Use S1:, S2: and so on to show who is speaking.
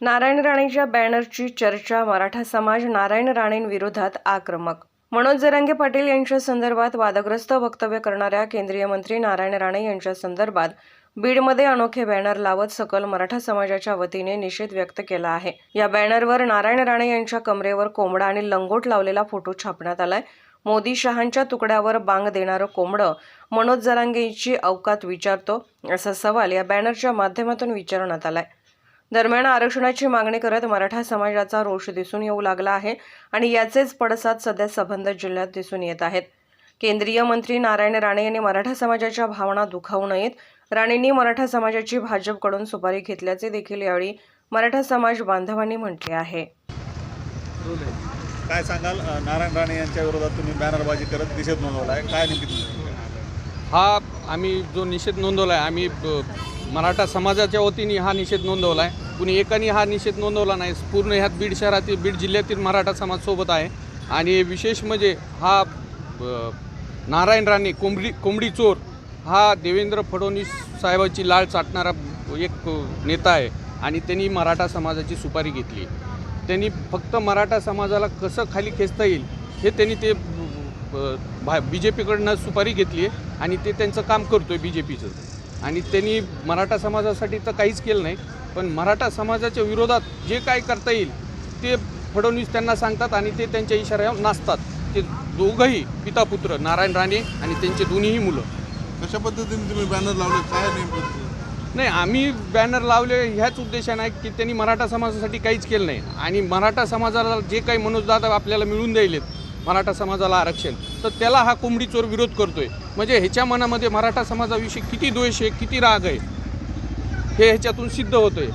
S1: नारायण राणेच्या बॅनरची चर्चा मराठा समाज नारायण राणेंविरोधात आक्रमक. मनोज जरांगे पाटील यांच्या संदर्भात वादग्रस्त वक्तव्य करणाऱ्या केंद्रीय मंत्री नारायण राणे यांच्या संदर्भात बीडमध्ये अनोखे बॅनर लावत सकल मराठा समाजाच्या वतीने निषेध व्यक्त केला आहे. या बॅनरवर नारायण राणे यांच्या कमरेवर कोंबडा आणि लंगोट लावलेला फोटो छापण्यात आलाय. मोदी शहांच्या तुकड्यावर बांग देणारं कोंबडं मनोज जरांगेची अवकात विचारतो असा सवाल या बॅनरच्या माध्यमातून विचारण्यात आलाय. दरम्यान आरक्षणाची मागणी करत मराठा समाजाचा रोष दिसून येऊ लागला आहे आणि याचेच पडसाद सध्या संबंधित जिल्ह्यात दिसून येत आहेत. केंद्रीय मंत्री नारायण राणे यांनी मराठा समाजाच्या भावना दुखावू नयेत. राणेंनी मराठा समाजाची भाजपकडून सुपारी घेतल्याचे देखील यावेळी मराठा समाज बांधवांनी म्हटले आहे.
S2: काय सांगाल? नारायण राणे यांच्या विरोधात तुम्ही बॅनरबाजी करत निषेध नोंदवला आहे. काय
S3: हा आम्ही जो निषेध नोंदवला आहे आम्ही मराठा समाजाच्या वतीने हा निषेध नोंदवला आहे. कुणी एकाने हा निषेध नोंदवला नाही पूर्ण ह्यात बीड शहरातील बीड जिल्ह्यातील मराठा समाज सोबत आहे. आणि विशेष म्हणजे हा नारायण राणे कोंबडी कोंबडी चोर हा देवेंद्र फडणवीस साहेबाची लाळ चाटणारा एक नेता आहे. आणि त्यांनी मराठा समाजाची सुपारी घेतली. त्यांनी फक्त मराठा समाजाला कसं खाली खेचता येईल हे त्यांनी ते भा बी जे पीकडनं सुपारी घेतली आहे. आणि ते त्यांचं काम करतो आहे बी जे पीचं आणि त्यांनी मराठा समाजासाठी तर काहीच केलं नाही पण मराठा समाजाच्या विरोधात जे काय करता येईल ते फडणवीस त्यांना सांगतात आणि ते त्यांच्या इशाऱ्यावर नाचतात. ते दोघंही पिता पुत्र नारायण राणे आणि त्यांचे दोन्हीही मुलं.
S4: कशा पद्धतीने तुम्ही बॅनर लावले? काय
S3: नाही आम्ही बॅनर लावले ह्याच उद्देशाने आहे की त्यांनी मराठा समाजासाठी काहीच केलं नाही. आणि मराठा समाजाला जे काही मनोजदादा आपल्याला मिळून द्यायलेत मराठा समाजाला आरक्षण तर त्याला हा कोंबडी चोर विरोध करतोय. म्हणजे ह्याच्या मनामध्ये मराठा समाजाविषयी किती द्वेष आहे किती राग आहे हे ह्याच्यातून सिद्ध होतंय.